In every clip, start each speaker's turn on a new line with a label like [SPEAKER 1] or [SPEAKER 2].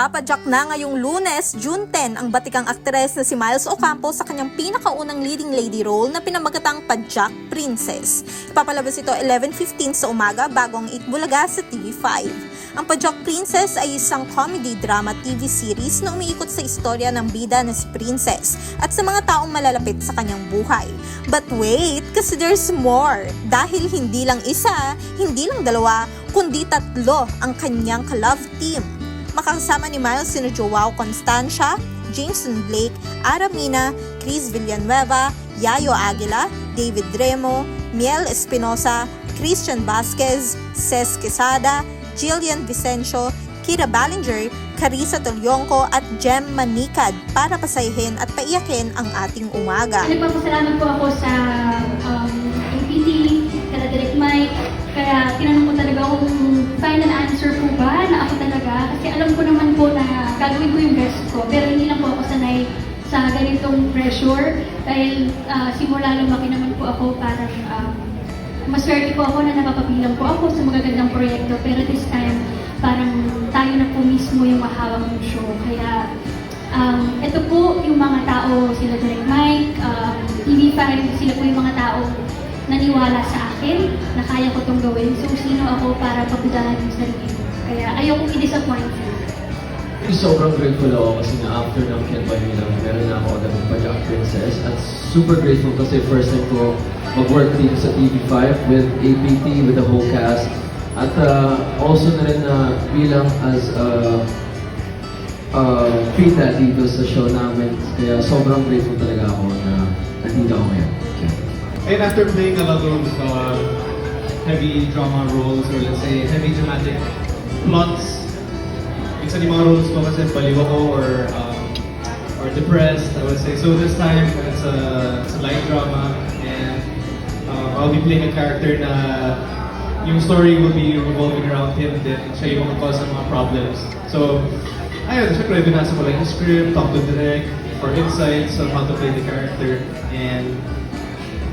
[SPEAKER 1] Ipapadyak na ngayong lunes, June 10, ang batikang aktres na si Miles Ocampo sa kanyang pinakaunang leading lady role na pinamagatang Padyak Princess. Ipapalabas ito 11.15 sa umaga bago ang 8 Bulaga sa TV5. Ang Padyak Princess ay isang comedy drama TV series na umiikot sa istorya ng bida na si Princess at sa mga taong malalapit sa kanyang buhay. But wait, kasi there's more. Dahil hindi lang isa, hindi lang dalawa, kundi tatlo ang kanyang ka-love team. Makakasama ni Miles sina Joao Constancia, Jameson Blake, Aramina, Chris Villanueva, Yayo Aguila, David Remo, Miel Espinosa, Christian Vasquez, Ces Quesada, Jillian Vicencio, Kira Ballinger, Carissa Tolyonco at Jem Manikad para pasayahin at paiyakin ang ating umaga.
[SPEAKER 2] Nagpapasalamat po ako sa um, ganitong pressure. Dahil ah, simula lumaki naman po ako parang um, maswerte po ako na napapabilang po ako sa magagandang proyekto. Pero this time, parang tayo na po mismo yung mahawak ng show. Kaya Um, ito po yung mga tao, sila Direct Mike, um, TV5, sila po yung mga tao naniwala sa akin na kaya ko itong gawin. So, sino ako para pagudahan yung sarili ko. Kaya ayokong i-disappoint.
[SPEAKER 3] Sobrang grateful ako kasi na after ng Me Love, meron na ako agad ng Pajak Princess. At super grateful kasi first time ko mag-work din sa TV5 with APT, with the whole cast. At uh, also na rin na bilang as a uh, pita dito sa show namin. Kaya sobrang grateful talaga ako na nandito ako ngayon.
[SPEAKER 4] And after playing a lot of uh, heavy drama roles or let's say heavy dramatic plots, minsan yung mga roles ko kasi baliw ako or um, or depressed, I would say. So this time, it's a, it's a light drama and um, I'll be playing a character na yung story will be revolving around him din. Siya yung mga cause ng mga problems. So, ayun, syempre, binasa ko lang yung script, talk to direct for insights on how to play the character. And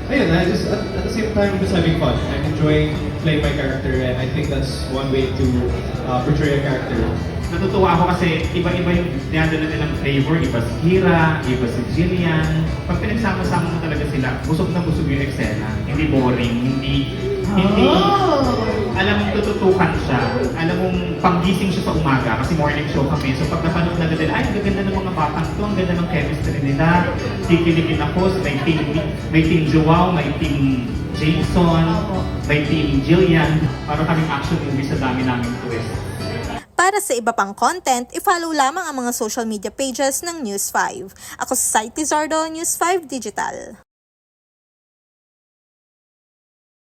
[SPEAKER 4] Ayun, I just at, at the same time just having fun. I'm enjoying playing my character and I think that's one way to uh, portray a character.
[SPEAKER 5] Natutuwa ako kasi iba-iba yung dinadala nilang flavor. Iba si Kira, iba si Jillian. Pag pinagsama-sama mo talaga sila, busog na busog yung eksena. Hindi boring, hindi... Hindi... Alam mong tututukan siya. Alam mong panggising siya sa umaga kasi morning show kami. So pag napanood na ganda ng chemistry nila. Kikiligin ako, may team, may team Joao, may team Jason, may team Jillian. Para kaming action movie sa dami naming twist.
[SPEAKER 1] Para sa iba pang content, i-follow lamang ang mga social media pages ng News 5. Ako si Sai Tizardo, News 5 Digital.